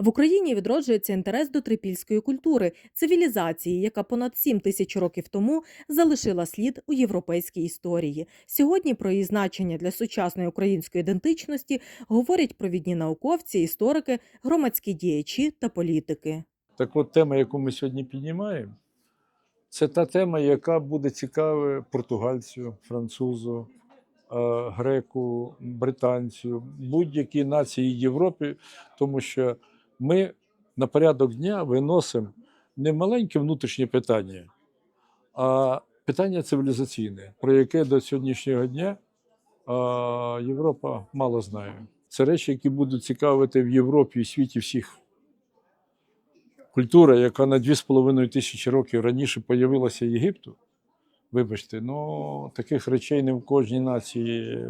В Україні відроджується інтерес до трипільської культури, цивілізації, яка понад 7 тисяч років тому залишила слід у європейській історії. Сьогодні про її значення для сучасної української ідентичності говорять провідні науковці, історики, громадські діячі та політики. Так от тема, яку ми сьогодні піднімаємо, це та тема, яка буде цікава португальцю, французу, греку, британцю, будь-якій нації Європи, тому що ми на порядок дня виносимо не маленьке внутрішнє питання, а питання цивілізаційне, про яке до сьогоднішнього дня Європа мало знає. Це речі, які будуть цікавити в Європі і світі всіх. Культура, яка на 2,5 тисячі років раніше появилася Єгипту, вибачте, ну таких речей не в кожній нації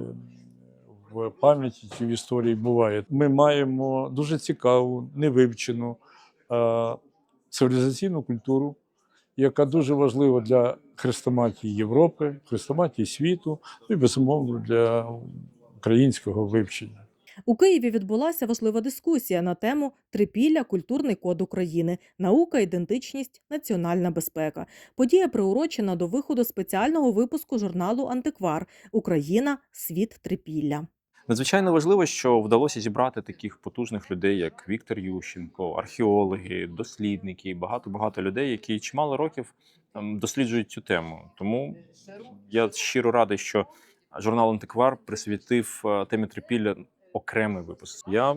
в пам'яті чи в історії буває. Ми маємо дуже цікаву, невивчену е, цивілізаційну культуру, яка дуже важлива для хрестоматії Європи, хрестоматії світу, ну і безумовно для українського вивчення. У Києві відбулася важлива дискусія на тему Трипілля культурний код України, наука, ідентичність, національна безпека. Подія приурочена до виходу спеціального випуску журналу Антиквар Україна Світ Трипілля. Надзвичайно важливо, що вдалося зібрати таких потужних людей, як Віктор Ющенко, археологи, дослідники, багато багато людей, які чимало років ем, досліджують цю тему. Тому я щиро радий, що журнал Антиквар присвятив е, темі трипілля окремий випуск. Я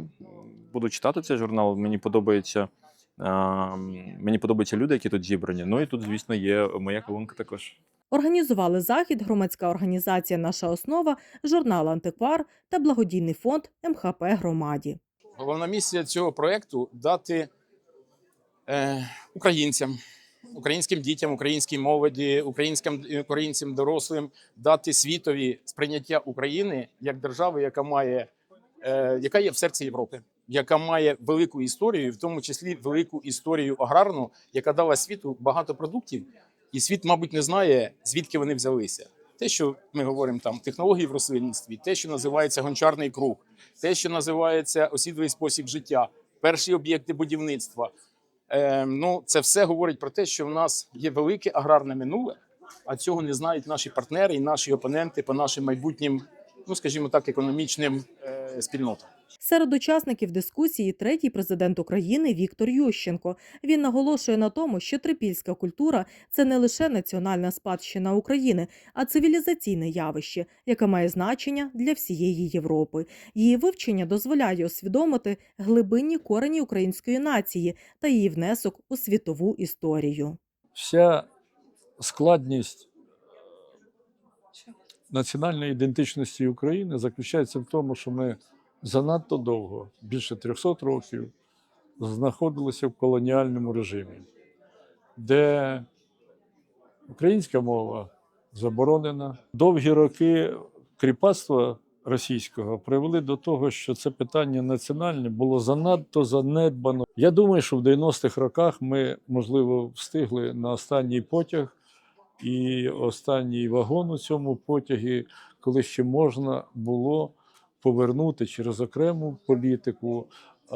буду читати цей журнал. Мені подобається. е, Мені подобаються люди, які тут зібрані. Ну і тут, звісно, є моя колонка також. Організували захід громадська організація Наша основа, журнал Антиквар та благодійний фонд МХП громаді. Головна місія цього проєкту дати е, українцям, українським дітям, українській молоді, українським українцям дорослим дати світові сприйняття України як держави, яка має е, яка є в серці Європи, яка має велику історію, в тому числі велику історію аграрну, яка дала світу багато продуктів, і світ, мабуть, не знає звідки вони взялися. Те, що ми говоримо там технології в рослинництві, те, що називається гончарний круг, те, що називається осідлий спосіб життя, перші об'єкти будівництва. Е, ну, це все говорить про те, що в нас є велике аграрне минуле, а цього не знають наші партнери і наші опоненти по нашим майбутнім, ну скажімо так, економічним е, спільнотам. Серед учасників дискусії третій президент України Віктор Ющенко. Він наголошує на тому, що трипільська культура це не лише національна спадщина України, а цивілізаційне явище, яке має значення для всієї Європи. Її вивчення дозволяє усвідомити глибинні корені української нації та її внесок у світову історію. вся складність національної ідентичності України заключається в тому, що ми занадто довго, більше 300 років, знаходилися в колоніальному режимі, де українська мова заборонена. Довгі роки кріпацтва російського привели до того, що це питання національне було занадто занедбано. Я думаю, що в 90-х роках ми, можливо, встигли на останній потяг і останній вагон у цьому потягі, коли ще можна було повернути через окрему політику е,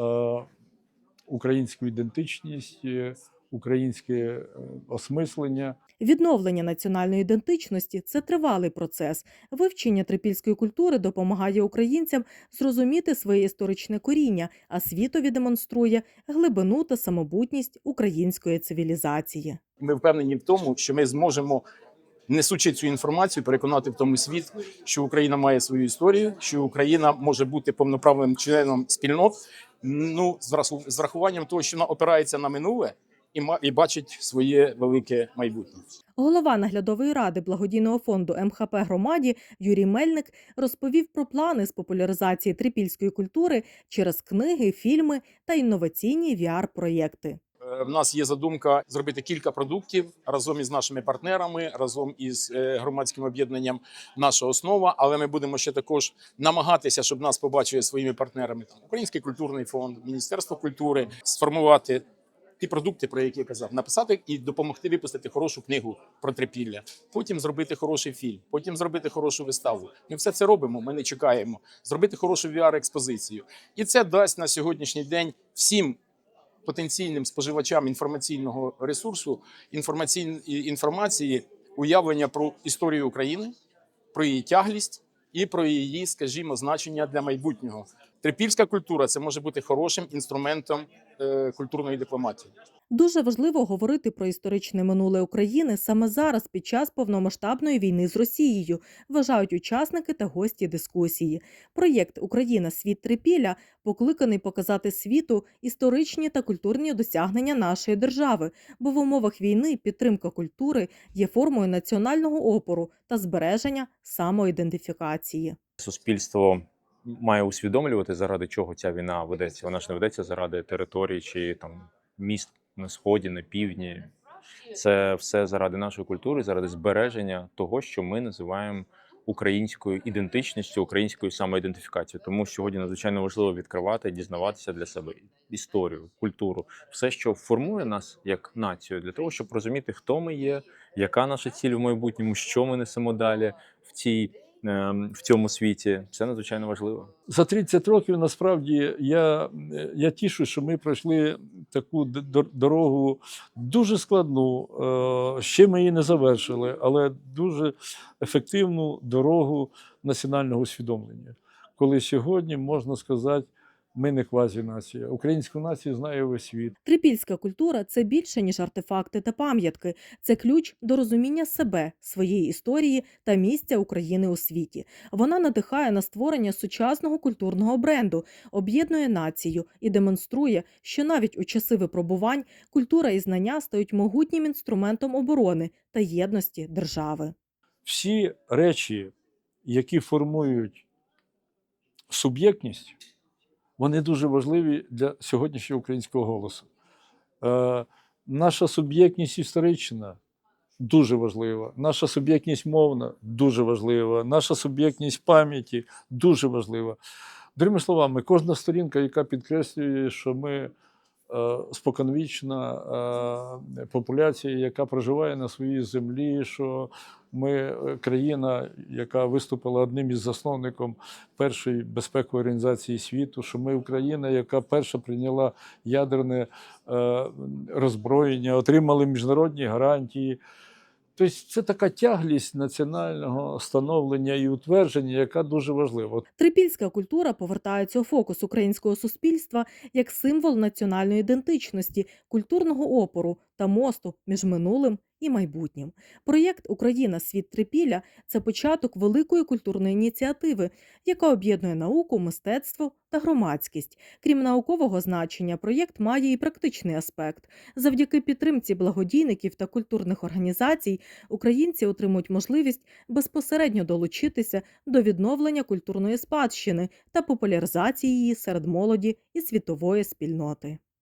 українську ідентичність, е, українське е, осмислення. Відновлення національної ідентичності це тривалий процес. Вивчення трипільської культури допомагає українцям зрозуміти своє історичне коріння, а світові демонструє глибину та самобутність української цивілізації. Ми впевнені в тому, що ми зможемо, несучи цю інформацію, переконати в тому світ, що Україна має свою історію, що Україна може бути повноправним членом спільнот. Ну, з враху- врахуванням того, що вона опирається на минуле і і бачить своє велике майбутнє. Голова наглядової ради благодійного фонду МХП громаді Юрій Мельник розповів про плани з популяризації трипільської культури через книги, фільми та інноваційні VR-проєкти. Е, В нас є задумка зробити кілька продуктів разом із нашими партнерами, разом із е, громадським об'єднанням Наша основа. Але ми будемо ще також намагатися, щоб нас побачили своїми партнерами. Там Український культурний фонд, Міністерство культури, сформувати ті продукти, про які я казав, написати і допомогти випустити хорошу книгу про трипілля. Потім зробити хороший фільм, потім зробити хорошу виставу. Ми все це робимо. Ми не чекаємо. Зробити хорошу VR-експозицію, і це дасть на сьогоднішній день всім потенційним споживачам інформаційного ресурсу, інформації, уявлення про історію України, про її тяглість і про її, скажімо, значення для майбутнього. Трипільська культура це може бути хорошим інструментом культурної дипломатії. Дуже важливо говорити про історичне минуле України саме зараз, під час повномасштабної війни з Росією, вважають учасники та гості дискусії. Проєкт Україна світ трипілля покликаний показати світу історичні та культурні досягнення нашої держави, бо в умовах війни підтримка культури є формою національного опору та збереження самоідентифікації. Суспільство має усвідомлювати, заради чого ця війна ведеться. Вона ж не ведеться заради території чи там міст на сході, на півдні. Це все заради нашої культури, заради збереження того, що ми називаємо українською ідентичністю, українською самоідентифікацією. Тому сьогодні надзвичайно важливо відкривати, дізнаватися для себе історію, культуру, все, що формує нас як націю, для того, щоб розуміти, хто ми є, яка наша ціль в майбутньому, що ми несемо далі в цій в цьому світі. Це надзвичайно важливо. За 30 років насправді я, я тішу, що ми пройшли таку дорогу дуже складну. е, Ще ми її не завершили, але дуже ефективну дорогу національного усвідомлення. Коли сьогодні можна сказати, ми не квазінація. Українську націю знає весь світ. Трипільська культура це більше ніж артефакти та пам'ятки. Це ключ до розуміння себе, своєї історії та місця України у світі. Вона надихає на створення сучасного культурного бренду, об'єднує націю і демонструє, що навіть у часи випробувань культура і знання стають могутнім інструментом оборони та єдності держави. всі речі, які формують суб'єктність, вони дуже важливі для сьогоднішнього українського голосу. Е, наша суб'єктність історична дуже важлива, наша суб'єктність мовна дуже важлива, наша суб'єктність пам'яті дуже важлива. Другими словами, кожна сторінка, яка підкреслює, що ми е, споконвічна е, популяція, яка проживає на своїй землі, що ми е, країна, яка виступила одним із засновником першої безпекової організації світу, що ми Україна, яка перша прийняла ядерне е, роззброєння, отримали міжнародні гарантії. Тобто це така тяглість національного становлення і утвердження, яка дуже важлива. Трипільська культура повертається у фокус українського суспільства як символ національної ідентичності, культурного опору та мосту між минулим і майбутнім. Проєкт Україна світ трипілля це початок великої культурної ініціативи, яка об'єднує науку, мистецтво та громадськість. Крім наукового значення, проєкт має і практичний аспект. Завдяки підтримці благодійників та культурних організацій українці отримують можливість безпосередньо долучитися до відновлення культурної спадщини та популяризації її серед молоді і світової спільноти.